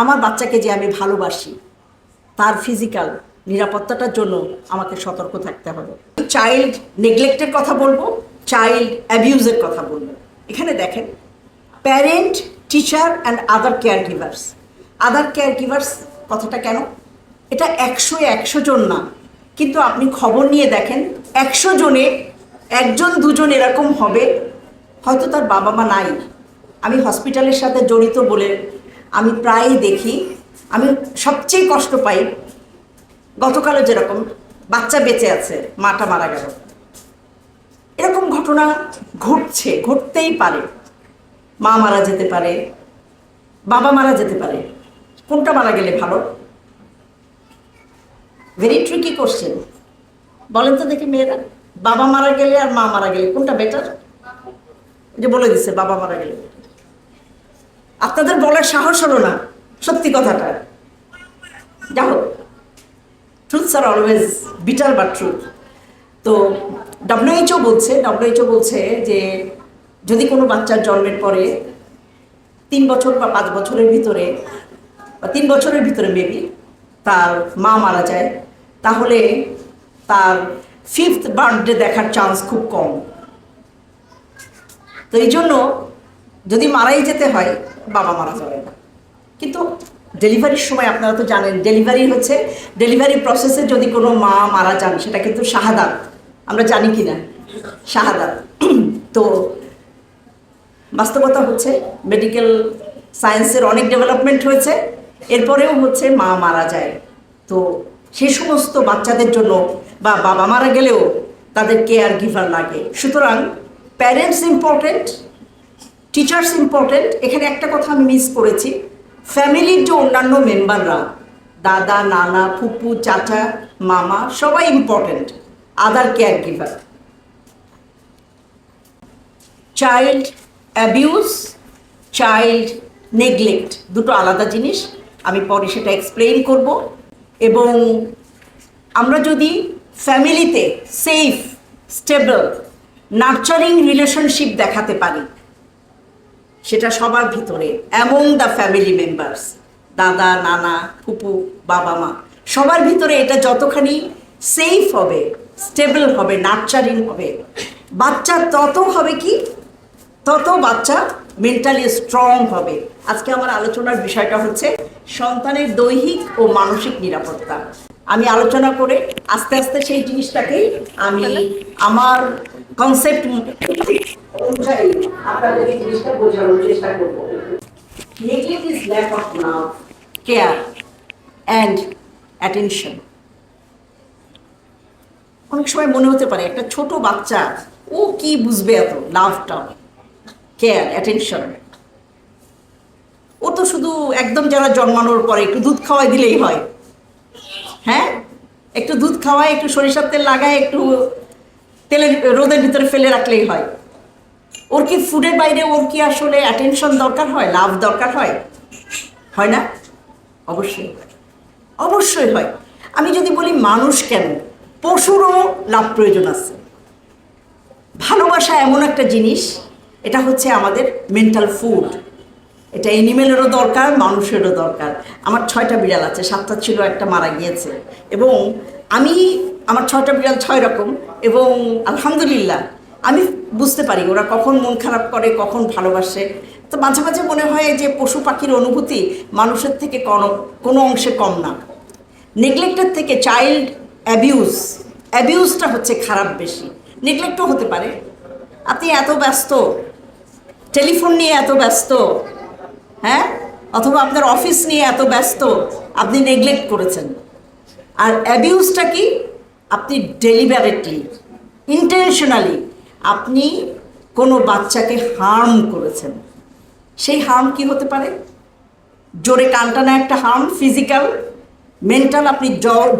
আমার বাচ্চাকে যে আমি ভালোবাসি, তার ফিজিক্যাল নিরাপত্তাটার জন্য আমাকে সতর্ক থাকতে হবে। চাইল্ড নেগলেক্টের কথা বলব চাইল্ড অ্যাবিউজের কথা বলব। এখানে দেখেন parent teacher and other caregivers other caregivers কথাটা কেন? এটা একশো একশো জন না, কিন্তু আপনি খবর নিয়ে দেখেন, একশো জনে, একজন দুজন এরকম হবে, হয়তো তার বাবা মা নাই। আমি হসপিটালের সাথে জড়িত বলে আমি প্রায়ই দেখি, আমি সবচেয়ে কষ্ট পাই গতকালও যেরকম বাচ্চা বেঁচে আছে, মাটা মারা গেল। এরকম ঘটনা ঘটছে, ঘটতেই পারে। মা মারা যেতে পারে, বাবা মারা যেতে পারে। কোনটা মারা গেলে ভালো? ভেরি ট্রিকি কোশ্চেন বলেন তো দেখি মেয়েরা, বাবা মারা গেলে আর মা মারা গেলে কোনটা বেটার যে বলে দিচ্ছে বাবা মারা গেলে। আপনাদের বলার সাহস হলো না, সত্যি কথাটা। যা হোক ট্রুথস আর অলওয়েজ বিটার বা ট্রুথ তো ডব্লিউএইচও বলছে ডব্লিউএইচও বলছে যে যদি কোনো বাচ্চার জন্মের পরে তিন বছর বা পাঁচ বছরের ভিতরে বা তিন বছরের ভিতরে মেবি তার মা মারা যায়, তাহলে তার ফিফথ বার্থডে দেখার চান্স খুব কম। তো এই জন্য যদি মারাই যেতে হয়, বাবা মারা যাবে না। কিন্তু ডেলিভারির সময় আপনারা তো জানেন ডেলিভারি হচ্ছে ডেলিভারি প্রসেসে যদি কোনো মা মারা যান, সেটা কিন্তু শাহাদাত। আমরা জানি কি না শাহাদাত। তো বাস্তবতা হচ্ছে মেডিকেল সায়েন্সের অনেক ডেভেলপমেন্ট হয়েছে, এরপরেও হচ্ছে মা মারা যায়। তো সে সমস্ত বাচ্চাদের জন্য বা বাবা মারা গেলেও তাদের কেয়ার গিভার লাগে। সুতরাং প্যারেন্টস ইম্পর্টেন্ট টিচার্স ইম্পর্টেন্ট এখানে একটা কথা আমি মিস করেছি। ফ্যামিলির যে অন্যান্য মেম্বাররা দাদা, নানা, ফুপু, চাচা, মামা, সবাই important other caregiver child abuse child neglect দুটো আলাদা জিনিস, আমি পরে সেটা এক্সপ্লেইন করব। এবং আমরা যদি ফ্যামিলিতে সেফ স্টেবল নার্চারিং রিলেশনশিপ দেখাতে পারি সেটা সবার ভিতরে অ্যামং দ্য ফ্যামিলি মেম্বার্স দাদা, নানা, ফুপু, বাবা, মা, সবার ভিতরে এটা যতখানি সেফ হবে স্টেবল হবে নার্চারিং হবে, বাচ্চা তত হবে কি? তত বাচ্চা মেন্টালি স্ট্রং হবে। আজকে আমার আলোচনার বিষয়টা হচ্ছে সন্তানের দৈহিক ও মানসিক নিরাপত্তা। আমি আলোচনা করে আস্তে আস্তে সেই জিনিসটাকেই আমি আমার কনসেপ্ট কেয়ার অ্যান্ড অ্যাটেনশন অনেক সময় মনে হতে পারে একটা ছোট বাচ্চা ও কি বুঝবে এত লাভটা কেয়ার অ্যাটেনশন ও তো শুধু একদম যারা জন্মানোর পরে একটু দুধ খাওয়াই দিলেই হয়। হ্যাঁ? একটু দুধ খাওয়ায় একটু সরিষার তেল লাগায় একটু তেলের, রোদের ভিতরে ফেলে রাখলেই হয়। ওর কি ফুডের বাইরে ওর কি আসলে অ্যাটেনশন দরকার হয়? লাভ দরকার হয়? হয় না? অবশ্যই অবশ্যই হয়। আমি যদি বলি মানুষ কেন? পশুরও লাভ প্রয়োজন আছে। ভালোবাসা এমন একটা জিনিস, এটা হচ্ছে আমাদের মেন্টাল ফুড এটা এনিমেলেরও দরকার, মানুষেরও দরকার। আমার ছয়টা বিড়াল আছে, সাতটা ছিল, একটা মারা গিয়েছে। এবং আমি, আমার ছয়টা বিড়াল ছয় রকম এবং আলহামদুলিল্লাহ, আমি বুঝতে পারি ওরা কখন মন খারাপ করে, কখন ভালোবাসে। তো মাঝে মাঝে মনে হয় যে পশু পাখির অনুভূতি মানুষের থেকে কোনো কোনো অংশে কম না। নেগলেক্টের থেকে চাইল্ড অ্যাবিউজ অ্যাবিউজটা হচ্ছে খারাপ বেশি। নেগলেক্টও হতে পারে। আপনি এত ব্যস্ত টেলিফোন নিয়ে এত ব্যস্ত হ্যাঁ? অথবা আপনার অফিস নিয়ে এত ব্যস্ত, আপনি নেগলেক্ট করেছেন। আর অ্যাবিউজটা কি? আপনি ডেলিভারেটলি ইন্টেনশনালি আপনি কোনো বাচ্চাকে হার্ম করেছেন। সেই হার্ম কি হতে পারে? জোরে টানটানা একটা হার্ম ফিজিক্যাল মেন্টাল আপনি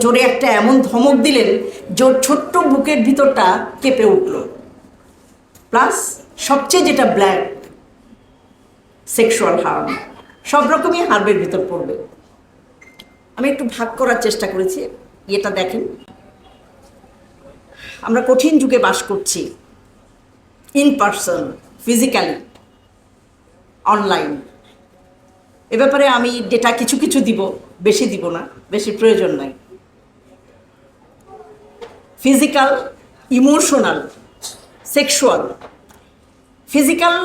জোরে একটা এমন ধমক দিলেন যে ছোট্ট বুকের ভিতরটা কেঁপে উঠল। প্লাস সবচেয়ে যেটা ব্ল্যাক সেক্সুয়াল হার্ম সব রকমই হার্মের ভিতর পড়বে। আমি একটু ভাগ করার চেষ্টা করেছি এটা দেখেন। আমরা কঠিন যুগে বাস করছি ইন পার্সন ফিজিক্যালি অনলাইন এ ব্যাপারে আমি ডেটা কিছু কিছু দিব, বেশি দিব না, বেশি প্রয়োজন নাই। ফিজিক্যাল ইমোশনাল সেক্সুয়াল ফিজিক্যাল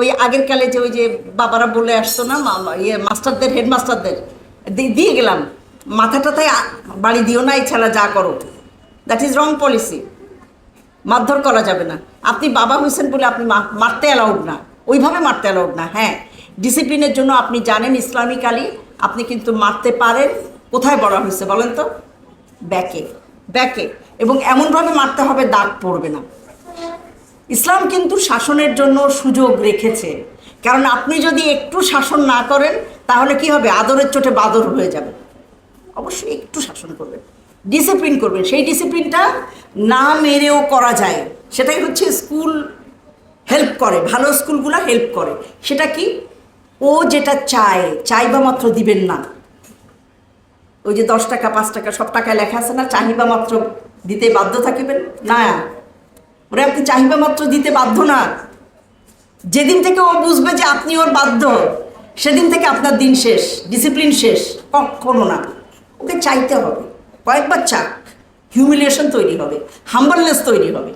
ওই আগের কালে যে ওই যে বাবারা বলে আসতো না ইয়ে মাস্টারদের, হেডমাস্টারদের দিয়ে গেলাম। মাথাটাতে আ- বাড়ি দিও না এছাড়া যা করো। দ্যাট ইজ রং পলিসি মারধর করা যাবে না। আপনি বাবা হয়েছেন বলে আপনি মারতে অ্যালাউড না। ওইভাবে মারতে অ্যালাউড না হ্যাঁ। ডিসিপ্লিনের জন্য আপনি জানেন ইসলামিকালি আপনি কিন্তু মারতে পারেন। কোথায় বলা হয়েছে বলেন তো? ব্যাকে ব্যাকে। এবং এমনভাবে মারতে হবে, দাগ পড়বে না। ইসলাম কিন্তু শাসনের জন্য সুযোগ রেখেছে। কারণ আপনি যদি একটু শাসন না করেন তাহলে কি হবে? আদরের চোটে বাদর হয়ে যাবে। অবশ্যই একটু শাসন করবেন। ডিসিপ্লিন করবেন। সেই ডিসিপ্লিনটা না মেরেও করা যায়। সেটাই হচ্ছে স্কুল হেল্প করে। ভালো স্কুলগুলো হেল্প করে। সেটা কি? ও যেটা চায় চাইবা মাত্র দিবেন না। ওই যে দশ টাকা, পাঁচ টাকা, সব টাকায় লেখা আছে না? চাহিবা মাত্র দিতে বাধ্য থাকিবেন? না। ওরে আপনি চাহিবা মাত্র দিতে বাধ্য না। যেদিন থেকে ও বুঝবে যে আপনি ওর বাধ্য সেদিন থেকে আপনার দিন শেষ ডিসিপ্লিন শেষ, কখনো না। ওকে চাইতে হবে। কয়েকবার চাক হিউমিলিয়েশন তৈরি হবে হাম্বলনেস তৈরি হবে।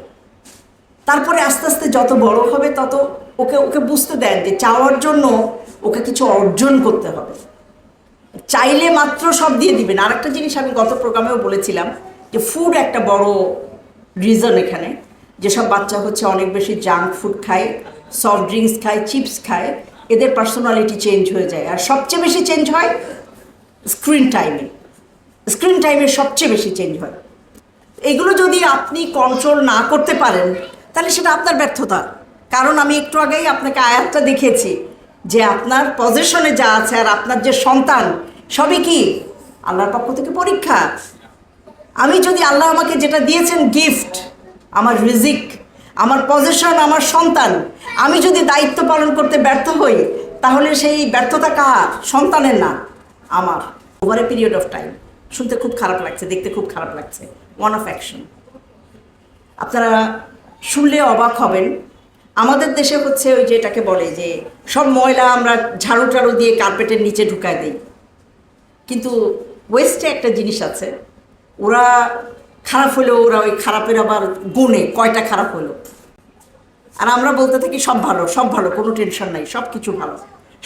তারপরে আস্তে আস্তে যত বড় হবে, তত ওকে ওকে বুঝতে দেন যে চাওয়ার জন্য ওকে কিছু অর্জন করতে হবে। চাইলে মাত্র সব দিয়ে দিবেন। আর একটা জিনিস আমি গত প্রোগ্রামেও বলেছিলাম যে ফুড একটা বড় রিজন এখানে। যেসব বাচ্চা হচ্ছে অনেক বেশি জাঙ্ক ফুড খায় সফট ড্রিঙ্কস খায় চিপস খায় এদের পার্সোনালিটি চেঞ্জ হয়ে যায়। আর সবচেয়ে বেশি চেঞ্জ হয় স্ক্রিন টাইমে স্ক্রিন টাইমে সবচেয়ে বেশি চেঞ্জ হয়। এগুলো যদি আপনি কন্ট্রোল না করতে পারেন, তাহলে সেটা আপনার ব্যর্থতা। কারণ আমি একটু আগেই আপনাকে আয়াতটা দেখেছি যে আপনার পজিশনে যা আছে আর আপনার যে সন্তান, সবই কি? আল্লাহর পক্ষ থেকে পরীক্ষা। আমি যদি আল্লাহ আমাকে যেটা দিয়েছেন গিফট আমার রিজিক আমার পজিশন আমার সন্তান। আমি যদি দায়িত্ব পালন করতে ব্যর্থ হই, তাহলে সেই ব্যর্থতা কার সন্তানের না, আমার। Over a period of time শুনতে খুব খারাপ লাগছে, দেখতে খুব খারাপ লাগছে। ওয়ান অফ অ্যাকশন আপনারা শুনলে অবাক হবেন। আমাদের দেশে হচ্ছে ওই যে এটাকে বলে যে, সব ময়লা আমরা ঝাড়ু টাড়ু দিয়ে কার্পেটের নিচে ঢুকায় দিই। কিন্তু ওয়েস্টে একটা জিনিস আছে। ওরা খারাপ হলেও ওরা, ওই খারাপের আবার গুণে কয়টা খারাপ হলো আর আমরা বলতে থাকি সব ভালো সব ভালো, কোনো টেনশন নাই সব কিছু ভালো।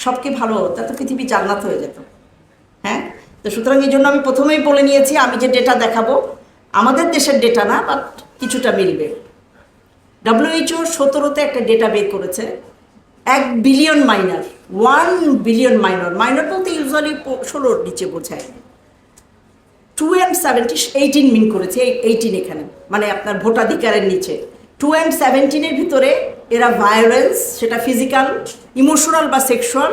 সব কি ভালো, তা তো পৃথিবী জান্নাত হয়ে যেত। হ্যাঁ? তো সুতরাং এই জন্য আমি প্রথমেই বলে নিয়েছি, আমি যে ডেটা দেখাবো, আমাদের দেশের ডেটা না বাট কিছুটা মিলবে। ডাব্লিউএইচও সতেরোতে একটা ডেটা বের করেছে, এক billion minor one billion minor minor বলতে ইউজুয়ালি ষোলোর নিচে বোঝায়। Two and seventy eighteen mean করেছে এইটিন এখানে। মানে আপনার ভোটাধিকারের নিচে। টু অ্যান্ড সেভেন্টিনের ভিতরে এরা ভায়োলেন্স সেটা ফিজিক্যাল ইমোশনাল বা সেক্সুয়াল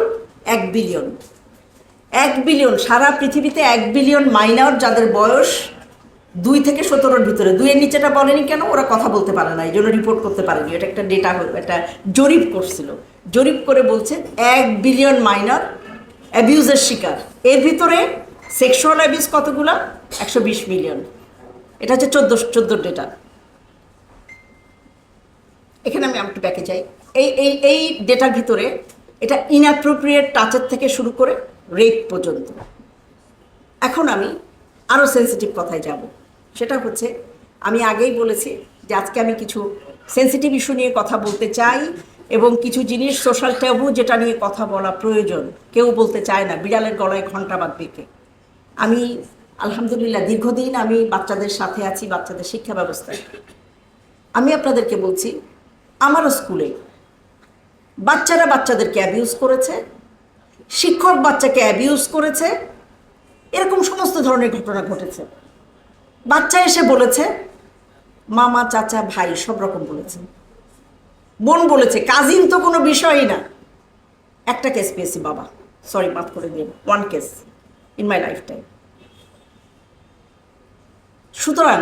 এক বিলিয়ন এক বিলিয়ন সারা পৃথিবীতে এক বিলিয়ন মাইনর যাদের বয়স দুই থেকে সতেরোর ভিতরে। দুইয়ের নিচেটা বলেনি কেন? ওরা কথা বলতে পারে না এই জন্য রিপোর্ট করতে পারেনি। এটা একটা ডেটা একটা জরিপ করছিল। জরিপ করে বলছে, এক বিলিয়ন মাইনর অ্যাবিউজের শিকার। এর ভিতরে সেক্সুয়াল অ্যাবিউজ কতগুলো? একশো বিশ মিলিয়ন এটা হচ্ছে চোদ্দ, চোদ্দোর ডেটা এখানে আমি একটু ব্যাকে যাই। এই এই এই ডেটার ভিতরে এটা ইনঅ্যাপ্রোপ্রিয়েট টাচের থেকে শুরু করে রেপ পর্যন্ত। এখন আমি আরও সেন্সিটিভ কথায় যাব। সেটা হচ্ছে, আমি আগেই বলেছি যে আজকে আমি কিছু সেন্সিটিভ ইস্যু নিয়ে কথা বলতে চাই এবং কিছু জিনিস সোশ্যাল ট্যাবু যেটা নিয়ে কথা বলা প্রয়োজন। কেউ বলতে চায় না, বিড়ালের গলায় ঘণ্টা বাদ বেঁকে আমি, আলহামদুলিল্লাহ, দীর্ঘদিন আমি বাচ্চাদের সাথে আছি, বাচ্চাদের শিক্ষা ব্যবস্থায়। আমি আপনাদেরকে বলছি, আমারও স্কুলে বাচ্চারা বাচ্চাদেরকে অ্যাবিউজ করেছে, শিক্ষক বাচ্চাকে অ্যাবিউজ করেছে, এরকম সমস্ত ধরনের ঘটনা ঘটেছে। বাচ্চা এসে বলেছে, মামা, চাচা, ভাই, সব রকম বলেছে। বোন বলেছে, কাজিন তো কোনো বিষয়ই না। একটা কেস পেয়েছি, বাবা। সরি মাফ করে দিন one case in my life time সুতরাং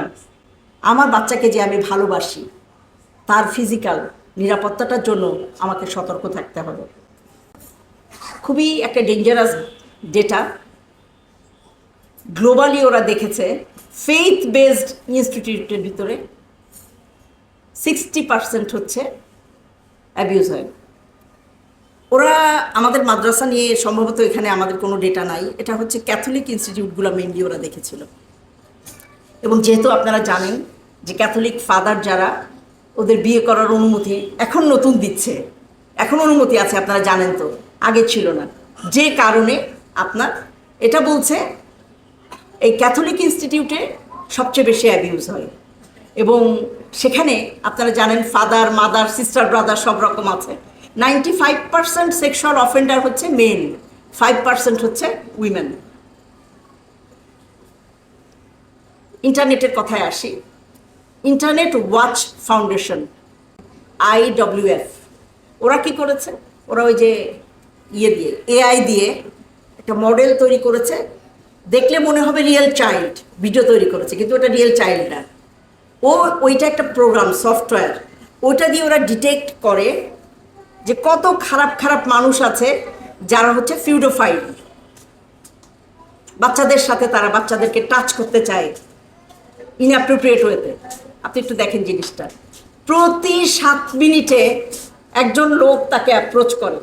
আমার বাচ্চাকে যে আমি ভালোবাসি, তার ফিজিক্যাল নিরাপত্তাটার জন্য আমাকে সতর্ক থাকতে হবে। খুবই একটা ডেঞ্জারাস ডেটা গ্লোবালি ওরা দেখেছে ফেইথ বেসড ইনস্টিটিউটের ভিতরে সিক্সটি পার্সেন্ট হচ্ছে অ্যাবিউজ হয়। ওরা আমাদের মাদ্রাসা নিয়ে সম্ভবত এখানে আমাদের কোনো ডেটা নাই। এটা হচ্ছে ক্যাথলিক ইনস্টিটিউটগুলো মেনলি ওরা দেখেছিল। এবং যেহেতু আপনারা জানেন যে ক্যাথলিক ফাদার যারা, ওদের বিয়ে করার অনুমতি এখন নতুন দিচ্ছে। এখন অনুমতি আছে, আপনারা জানেন তো। আগে ছিল না। যে কারণে আপনার এটা বলছে, এই ক্যাথলিক ইনস্টিটিউটে সবচেয়ে বেশি অ্যাবিউজ হয়। এবং সেখানে আপনারা জানেন ফাদার মাদার সিস্টার ব্রাদার সব রকম আছে। Ninety five percent sexual offender হচ্ছে মেন ফাইভ পার্সেন্ট হচ্ছে উইমেন ইন্টারনেটের কথায় আসি। ইন্টারনেট ওয়াচ ফাউন্ডেশন আইডব্লিউএফ ওরা কি করেছে? ওরা ওই যে ইয়ে দিয়ে, এআই দিয়ে একটা মডেল তৈরি করেছে। দেখলে মনে হবে রিয়েল চাইল্ড, ভিডিও তৈরি করেছে, কিন্তু ওটা রিয়েল চাইল্ড না। ও, ওইটা একটা প্রোগ্রাম, সফটওয়্যার। ওইটা দিয়ে ওরা ডিটেক্ট করে যে কত খারাপ খারাপ মানুষ আছে যারা হচ্ছে ফিউডোফাইল। বাচ্চাদের সাথে তারা বাচ্চাদেরকে টাচ করতে চায় ইনঅ্যাপ্রোপ্রিয়েট ওয়েতে আপনি একটু দেখেন জিনিসটা। প্রতি সাত মিনিটে একজন লোক তাকে অ্যাপ্রোচ করে।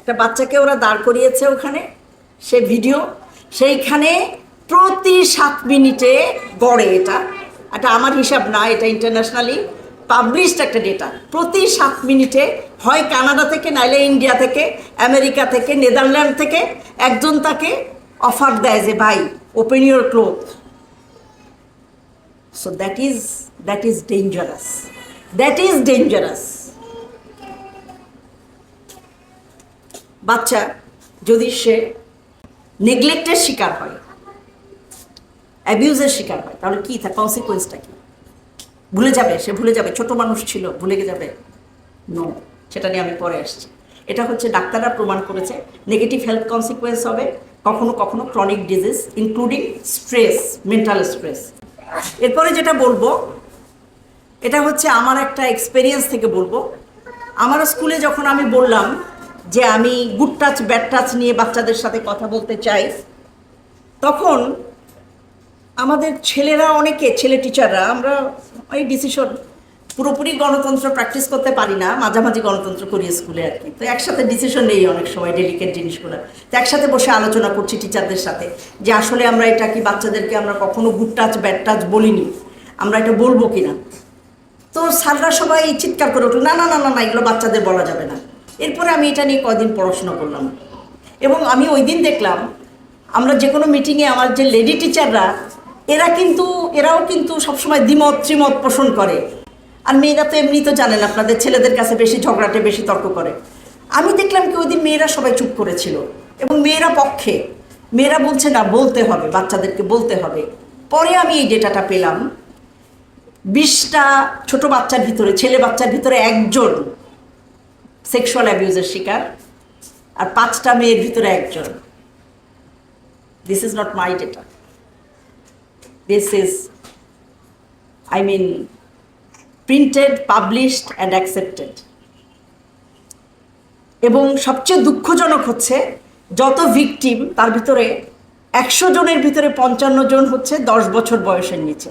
একটা বাচ্চাকে ওরা দাঁড় করিয়েছে ওখানে, সে ভিডিও সেইখানে প্রতি সাত মিনিটে গড়ে এটা। এটা আমার হিসাব না, এটা ইন্টারন্যাশনালি পাবলিশড একটা ডেটা প্রতি সাত মিনিটে হয় কানাডা থেকে, নাইলে ইন্ডিয়া থেকে, আমেরিকা থেকে, নেদারল্যান্ড থেকে একজন তাকে অফার দেয় যে, ভাই open your cloth so that is that is dangerous. That is dangerous. বাচ্চা যদি সে নেগলেক্টের শিকার হয় অ্যাবিউজের শিকার হয়, তাহলে কি তার কনসিকুয়েন্সটা কি ভুলে যাবে, সে ভুলে যাবে, ছোট মানুষ ছিল, ভুলে যাবে। নো সেটা নিয়ে আমি পরে আসছি। এটা হচ্ছে ডাক্তাররা প্রমাণ করেছে নেগেটিভ হেলথ কনসিকুয়েন্স হবে, কখনো কখনো chronic disease including stress mental stress এরপরে যেটা বলব, এটা হচ্ছে আমার একটা এক্সপেরিয়েন্স থেকে বলব। আমার স্কুলে যখন আমি বললাম যে আমি গুড টাচ ব্যাড টাচ নিয়ে বাচ্চাদের সাথে কথা বলতে চাই, তখন আমাদের ছেলেরা অনেকে, ছেলে টিচাররা আমরা ওই ডিসিশন পুরোপুরি গণতন্ত্র প্র্যাকটিস করতে পারি না, মাঝামাঝি গণতন্ত্র করি স্কুলে আর কি। তো একসাথে ডিসিশন নেই অনেক সময় ডেলিকেট জিনিসগুলো। তো একসাথে বসে আলোচনা করছি টিচারদের সাথে যে আসলে আমরা এটা কি, বাচ্চাদেরকে আমরা কখনো গুড টাচ ব্যাড টাচ বলিনি? আমরা এটা বলব কি না তো স্যাররা সবাই চিৎকার করে উঠল, না না না না না, এগুলো বাচ্চাদের বলা যাবে না। এরপরে আমি এটা নিয়ে কদিন পড়াশোনা করলাম। এবং আমি ওই দিন দেখলাম, আমরা যে কোনো মিটিংয়ে আমার যে লেডি টিচাররা এরা কিন্তু, এরাও কিন্তু সবসময় দ্বিমত, ত্রিমত পোষণ করে। আর মেয়েরা তো এমনি তো জানেন আপনাদের ছেলেদের কাছে বেশি ঝগড়াটে বেশি তর্ক করে। আমি দেখলাম কি ওই দিন মেয়েরা সবাই চুপ করেছিল। এবং মেয়েরা পক্ষে। মেয়েরা বলছে, না, বলতে হবে, বাচ্চাদেরকে বলতে হবে। পরে আমি এই ডেটাটা পেলাম। বিশটা ছোট বাচ্চার ভিতরে, ছেলে বাচ্চার ভিতরে একজন সেক্সুয়াল অ্যাবিউজের শিকার আর পাঁচটা মেয়ের ভিতরে একজন। This is not my data this is I mean printed published and accepted এবং সবচেয়ে দুঃখজনক হচ্ছে, যত ভিকটিম তার ভিতরে একশো জনের ভিতরে পঞ্চান্ন জন হচ্ছে দশ বছর বয়সের নিচে।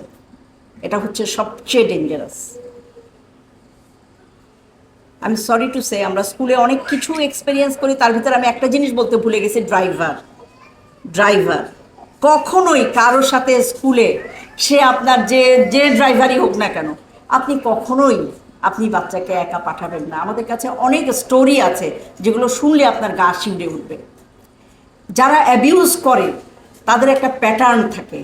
এটা হচ্ছে সবচেয়ে ডেঞ্জারাস আমি সরি টু সে আমরা স্কুলে অনেক কিছু এক্সপিরিয়েন্স করি, তার ভিতরে আমি একটা জিনিস বলতে ভুলে গেছি ড্রাইভার ড্রাইভার কখনোই কারোর সাথে স্কুলে সে আপনার যে যে ড্রাইভারই হোক না কেন, আপনি কখনোই আপনি বাচ্চাকে একা পাঠাবেন না। আমাদের কাছে অনেক স্টোরি আছে যেগুলো শুনলে আপনার গা শিউরে উঠবে। যারা অ্যাবিউজ করে, তাদের একটা প্যাটার্ন থাকে।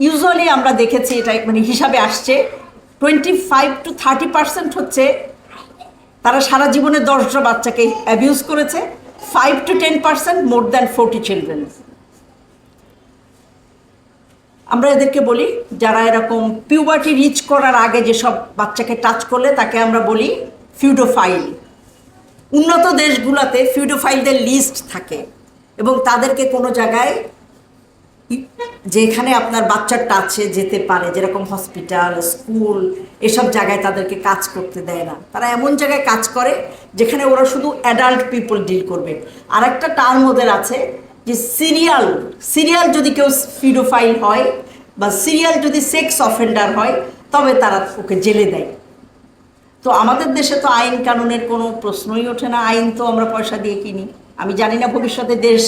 ইউজুয়ালি আমরা দেখেছি এটা মানে হিসাবে আসছে twenty five to thirty percent হচ্ছে তারা সারা জীবনে দশটা বাচ্চাকে অ্যাবিউজ করেছে five to ten percent more than forty children আমরা এদেরকে বলি যারা এরকম পিউবার্টি রিচ করার আগে যেসব বাচ্চাকে টাচ করলে তাকে আমরা বলি ফিউডোফাইল উন্নত দেশগুলোতে ফিউডোফাইলদের লিস্ট থাকে এবং তাদেরকে কোনো জায়গায় যেখানে আপনার বাচ্চার টাচে যেতে পারে, যেরকম হসপিটাল স্কুল এসব জায়গায় তাদেরকে কাজ করতে দেয় না। তারা এমন জায়গায় কাজ করে যেখানে ওরা শুধু অ্যাডাল্ট পিপল ডিল করবে। আর একটা টার্ম ওদের আছে যে সিরিয়াল সিরিয়াল যদি কেউ ফিডোফাইল হয় বা সিরিয়াল যদি সেক্স অফেন্ডার হয়, তবে তারা ওকে জেলে দেয়। তো আমাদের দেশে তো আইন কানুনের কোনো প্রশ্নই ওঠে না। আইন তো আমরা পয়সা দিয়ে কিনি। আমি জানি না ভবিষ্যতে দেশ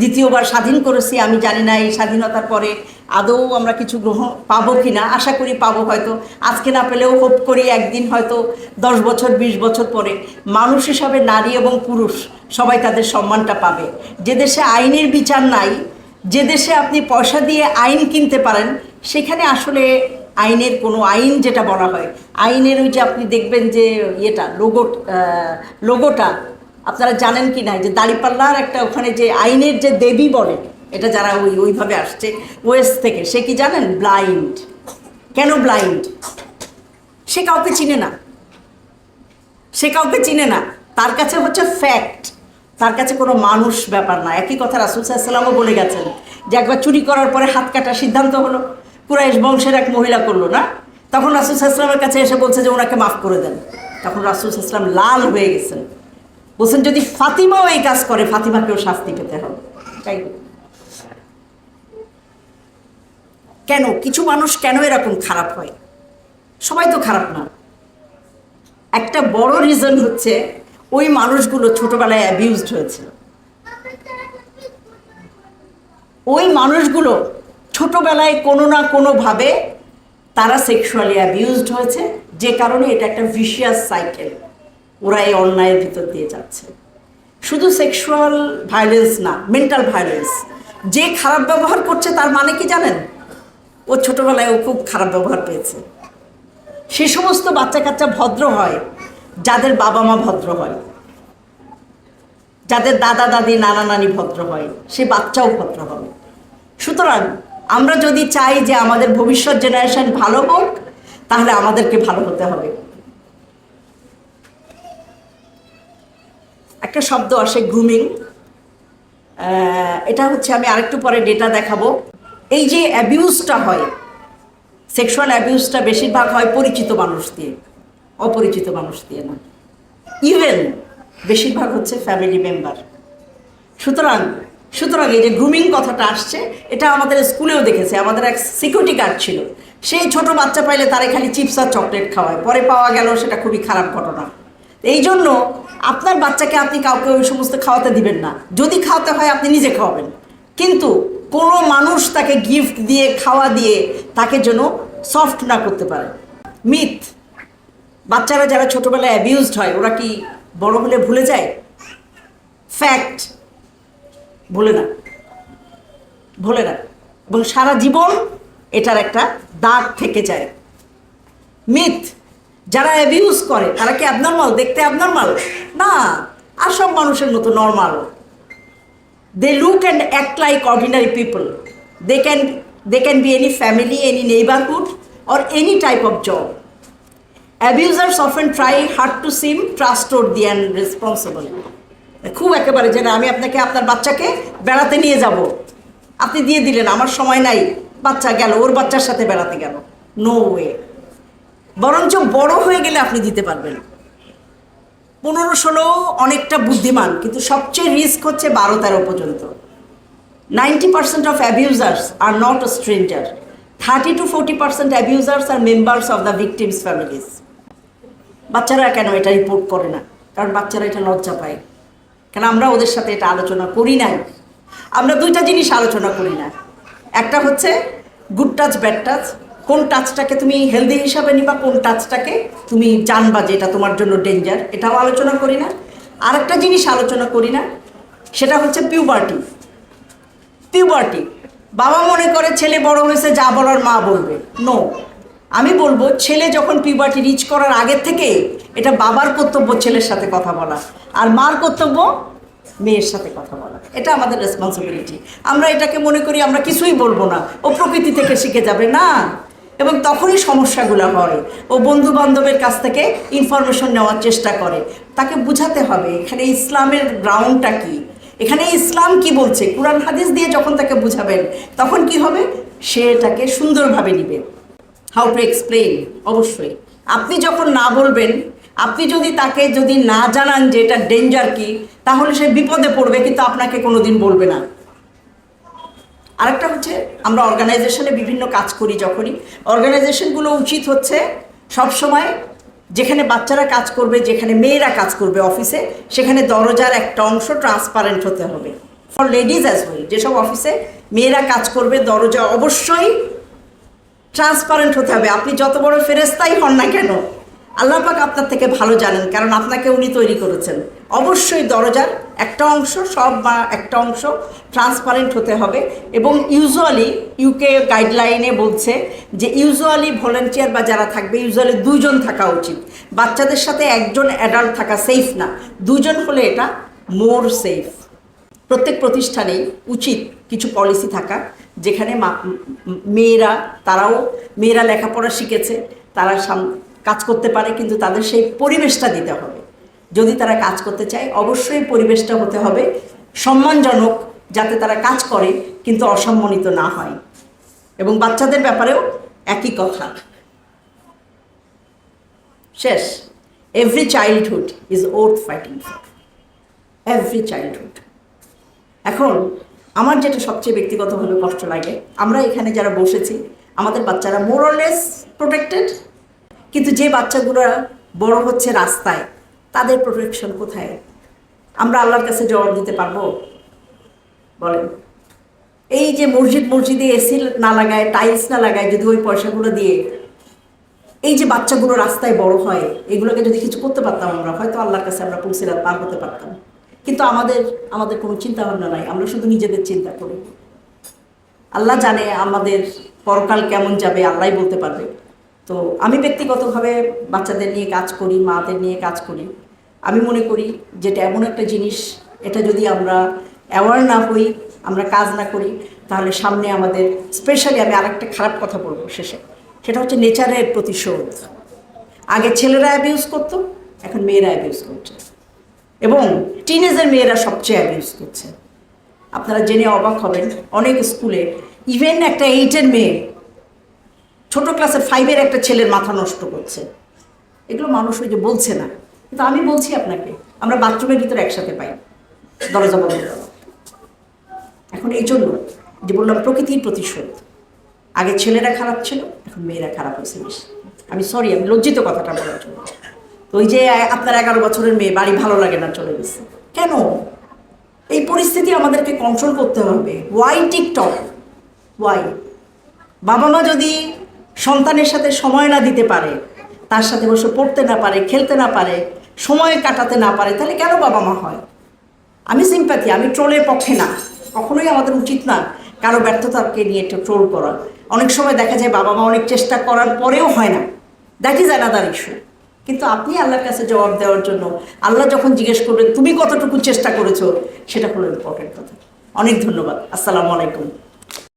দ্বিতীয়বার স্বাধীন করেছি, আমি জানি না এই স্বাধীনতার পরে আদৌ আমরা কিছু গ্রহণ পাবো কি না আশা করি পাবো হয়তো। আজকে না পেলেও হোপ করি একদিন হয়তো দশ বছর, বিশ বছর পরে মানুষ হিসাবে নারী এবং পুরুষ সবাই তাদের সম্মানটা পাবে। যে দেশে আইনের বিচার নাই, যে দেশে আপনি পয়সা দিয়ে আইন কিনতে পারেন, সেখানে আসলে আইনের কোনো আইন যেটা বলা হয়, আইনের ওই যে আপনি দেখবেন যে ইয়েটা লোগো লোগোটা আপনারা জানেন কি না? যে দাড়িপাল্লার একটা ওখানে যে আইনের যে দেবী বলে, এটা যারা ওই ওইভাবে আসছে ওয়েস্ট থেকে, সে কি জানেন? ব্লাইন্ড। কেন ব্লাইন্ড? সে কাউকে চিনে না। সে কাউকে চিনে না। তার কাছে হচ্ছে ফ্যাক্ট। তার কাছে কোনো মানুষ ব্যাপার না। একই কথা রাসুল সাল্লামও বলে গেছেন যে একবার চুরি করার পরে হাত কাটার সিদ্ধান্ত হলো। কুরাইশ বংশের এক মহিলা করল, না? তখন রাসুল সাল্লামের কাছে এসে বলছে যে ওনাকে মাফ করে দেন। তখন রাসুল সাল্লাম লাল হয়ে গেছেন। বলছেন, যদি ফাতিমাও এই কাজ করে, ফাতিমাকেও শাস্তি পেতে হবে। তাই কেন? কিছু মানুষ কেন এরকম খারাপ হয়? সবাই তো খারাপ না। একটা বড় রিজন হচ্ছে, ওই মানুষগুলো ছোটবেলায় অ্যাবিউজড হয়েছিল। ওই মানুষগুলো ছোটবেলায় কোনো না কোনোভাবে তারা সেক্সুয়ালি অ্যাবিউজড হয়েছে, যে কারণে এটা একটা ভিশিয়াস সাইকেল ওরা এই অন্যায়ের ভিতর দিয়ে যাচ্ছে। শুধু সেক্সুয়াল ভায়োলেন্স না মেন্টাল ভায়োলেন্স যে খারাপ ব্যবহার করছে তার মানে কি জানেন? ও ছোটবেলায় ও খুব খারাপ ব্যবহার পেয়েছে। সে সমস্ত বাচ্চা কাচ্চা ভদ্র হয়, যাদের বাবা মা ভদ্র হয়। যাদের দাদা, দাদি, নানা, নানি ভদ্র হয়, সে বাচ্চাও ভদ্র হবে। সুতরাং আমরা যদি চাই যে আমাদের ভবিষ্যৎ জেনারেশন ভালো হোক, তাহলে আমাদেরকে ভালো হতে হবে। একটা শব্দ আসে গ্রুমিং এটা হচ্ছে আমি আরেকটু পরে ডেটা দেখাবো। এই যে অ্যাবিউজটা হয় সেক্সুয়াল অ্যাবিউজটা বেশিরভাগ হয় পরিচিত মানুষ দিয়ে, অপরিচিত মানুষ দিয়ে না। ইভেন বেশিরভাগ হচ্ছে ফ্যামিলি মেম্বার সুতরাং সুতরাং এই যে গ্রুমিং কথাটা আসছে, এটা আমাদের স্কুলেও দেখেছে, আমাদের এক সিকিউরিটি গার্ড ছিল। সেই ছোট বাচ্চা পাইলে তারে খালি চিপস আর চকলেট খাওয়ায়, পরে পাওয়া গেল সেটা খুবই খারাপ ঘটনা। এই জন্য আপনার বাচ্চাকে আপনি কাউকে ওই সমস্ত খাওয়াতে দিবেন না। যদি খাওয়াতে হয়, আপনি নিজে খাওয়াবেন। কিন্তু কোনো মানুষ তাকে গিফট দিয়ে, খাওয়া দিয়ে তাকে যেন সফট না করতে পারে। মিথ, বাচ্চারা যারা ছোটবেলায় অ্যাবিউজড হয়, ওরা কি বড় হলে ভুলে যায়? ফ্যাক্ট ভুলে না। ভুলে না। এবং সারা জীবন এটার একটা দাগ থেকে যায়। মিথ যারা অ্যাবিউজ করে, তারা কি অ্যাবনর্মাল দেখতে অ্যাবনর্মাল না, আর সব মানুষের মতো normal they look and act like ordinary people they can they can be any family any neighbourhood or any type of job abusers often try hard to seem trust or trustworthy and responsible খুব একেবারে যে না আমি আপনাকে, আপনার বাচ্চাকে বেড়াতে নিয়ে যাব। আপনি দিয়ে দিলেন, আমার সময় নাই, বাচ্চা গেল, ওর বাচ্চার সাথে বেড়াতে গেল। নো ওয়ে বরঞ্চ বড় হয়ে গেলে আপনি দিতে পারবেন। পনেরো ষোলো অনেকটা বুদ্ধিমান, কিন্তু সবচেয়ে রিস্ক হচ্ছে বারো তেরো পর্যন্ত। Ninety percent of abusers are not stranger thirty to forty percent abusers are members of the victims families বাচ্চারা কেন এটা রিপোর্ট করে না? কারণ বাচ্চারা এটা লজ্জা পায়। কেন আমরা ওদের সাথে এটা আলোচনা করি নাই? আমরা দুইটা জিনিস আলোচনা করি না। একটা হচ্ছে গুড টাচ ব্যাড টাচ কোন টাচটাকে তুমি হেলদি হিসাবে নিবা, কোন টাচটাকে তুমি জানবা যে এটা তোমার জন্য ডেঞ্জার এটাও আলোচনা করি না। আরেকটা জিনিস আলোচনা করি না, সেটা হচ্ছে পিউবার্টি পিউবার্টি বাবা মনে করে ছেলে বড় হয়েছে, যা বলার মা বলবে। নো আমি বলব ছেলে যখন পিউবার্টি রিচ করার আগের থেকে এটা বাবার কর্তব্য ছেলের সাথে কথা বলা, আর মার কর্তব্য মেয়ের সাথে কথা বলা। এটা আমাদের রেসপন্সিবিলিটি আমরা এটাকে মনে করি আমরা কিছুই বলব না। ও প্রকৃতি থেকে শিখে যাবে, না। এবং তখনই সমস্যাগুলো হয় ও বন্ধু বান্ধবের কাছ থেকে ইনফরমেশন নেওয়ার চেষ্টা করে। তাকে বুঝাতে হবে, এখানে ইসলামের গ্রাউন্ডটা কি? এখানে ইসলাম কি বলছে? কোরআন, হাদিস দিয়ে যখন তাকে বুঝাবেন, তখন কি হবে? সে এটাকে সুন্দরভাবে নিবে। হাউ টু এক্সপ্লেন অবশ্যই। আপনি যখন না বলবেন, আপনি যদি তাকে যদি না জানান যে এটা ডেঞ্জার কি, তাহলে সে বিপদে পড়বে, কিন্তু আপনাকে কোনোদিন বলবে না। আরেকটা হচ্ছে আমরা অর্গানাইজেশনে বিভিন্ন কাজ করি যখনই। অর্গানাইজেশনগুলো উচিত হচ্ছে সবসময় যেখানে বাচ্চারা কাজ করবে, যেখানে মেয়েরা কাজ করবে অফিসে সেখানে দরজার একটা অংশ ট্রান্সপারেন্ট হতে হবে। ফর লেডিজ অ্যাজ ওয়েল যেসব অফিসে মেয়েরা কাজ করবে, দরজা অবশ্যই ট্রান্সপারেন্ট হতে হবে। আপনি যত বড় ফেরেস্তাই হন না কেন আল্লাহ পাক আপনার থেকে ভালো জানেন, কারণ আপনাকে উনি তৈরি করেছেন। অবশ্যই দরজার একটা অংশ, সব বা একটা অংশ ট্রান্সপারেন্ট হতে হবে এবং ইউজুয়ালি ইউকে গাইডলাইনে বলছে যে ইউজুয়ালি ভলেন্টিয়ার বা যারা থাকবে ইউজুয়ালি দুজন থাকা উচিত। বাচ্চাদের সাথে একজন অ্যাডাল্ট থাকা সেফ না দুজন হলে এটা মোর সেফ প্রত্যেক প্রতিষ্ঠানেই উচিত কিছু পলিসি থাকা, যেখানে মেয়েরা, তারাও, মেয়েরা লেখাপড়া শিখেছে, তারা কাজ করতে পারে, কিন্তু তাদের সেই পরিবেশটা দিতে হবে। যদি তারা কাজ করতে চায়, অবশ্যই পরিবেশটা হতে হবে সম্মানজনক, যাতে তারা কাজ করে, কিন্তু অসম্মানিত না হয়। এবং বাচ্চাদের ব্যাপারেও একই কথা। শেষ। Every childhood is worth fighting every childhood এখন, আমার যেটা সবচেয়ে ব্যক্তিগতভাবে কষ্ট লাগে, আমরা এখানে যারা বসেছি, আমাদের বাচ্চারা মোরলেস প্রোটেক্টেড কিন্তু যে বাচ্চাগুলো বড় হচ্ছে রাস্তায়, তাদের প্রোটেকশন কোথায়? আমরা আল্লাহর কাছে জবাব দিতে পারব? বলেন। এই যে মসজিদ, মসজিদে এসি না লাগায় টাইলস না লাগায় যদি ওই পয়সাগুলো দিয়ে এই যে বাচ্চাগুলো রাস্তায় বড় হয়, এগুলোকে যদি কিছু করতে পারতাম আমরা, হয়তো আল্লাহর কাছে আমরা পুলসিরাত পার হতে পারতাম। কিন্তু আমাদের আমাদের কোনো চিন্তা ভাবনা নাই, আমরা শুধু নিজেদের চিন্তা করি। আল্লাহ জানে আমাদের পরকাল কেমন যাবে, আল্লাহই বলতে পারবে। তো আমি ব্যক্তিগতভাবে বাচ্চাদের নিয়ে কাজ করি, মাদের নিয়ে কাজ করি। আমি মনে করি যেটা এমন একটা জিনিস, এটা যদি আমরা অ্যাওয়ার না হই, আমরা কাজ না করি, তাহলে সামনে আমাদের স্পেশালি আমি আরেকটা খারাপ কথা বলব শেষে। সেটা হচ্ছে নেচারের প্রতিশোধ আগে ছেলেরা অ্যাবিউজ করতো, এখন মেয়েরা অ্যাবিউজ করছে। এবং টিনেজের মেয়েরা সবচেয়ে অ্যাবিউজ করছে। আপনারা জেনে অবাক হবেন, অনেক স্কুলে ইভেন একটা এইটের মেয়ে ছোট ক্লাসের ফাইভের একটা ছেলের মাথা নষ্ট করছে। এগুলো মানুষ ওই যে বলছে না। কিন্তু আমি বলছি আপনাকে, আমরা বাথরুমের ভিতরে একসাথে পাই। দরজা বন্ধ এখন এই জন্য যে বললাম, প্রকৃতির প্রতিশোধ। আগে ছেলেরা খারাপ ছিল, এখন মেয়েরা খারাপ হয়েছে বেশি। আমি সরি আমি লজ্জিত কথাটা বলার জন্য। তো ওই যে, আপনার এগারো বছরের মেয়ে, বাড়ি ভালো লাগে না, চলে গেছে। কেন? এই পরিস্থিতি আমাদেরকে কন্ট্রোল করতে হবে। ওয়াই টিকটক ওয়াই বাবা মা যদি সন্তানের সাথে সময় না দিতে পারে, তার সাথে বসে পড়তে না পারে, খেলতে না পারে, সময় কাটাতে না পারে, তাহলে কেন বাবা মা হয়? আমি সিম্প্যাথি আমি ট্রোলের পক্ষে না, কখনোই আমাদের উচিত না কারও ব্যর্থতাকে নিয়ে একটু ট্রোল করা। অনেক সময় দেখা যায় বাবা মা অনেক চেষ্টা করার পরেও হয় না। দ্যাট ইজ অ্যানাদার ইস্যু কিন্তু আপনি আল্লাহর কাছে জবাব দেওয়ার জন্য আল্লাহ যখন জিজ্ঞেস করবেন, তুমি কতটুকু চেষ্টা করেছ? সেটা হলো ইম্পর্টেন্ট কথা। অনেক ধন্যবাদ। আসসালামু আলাইকুম।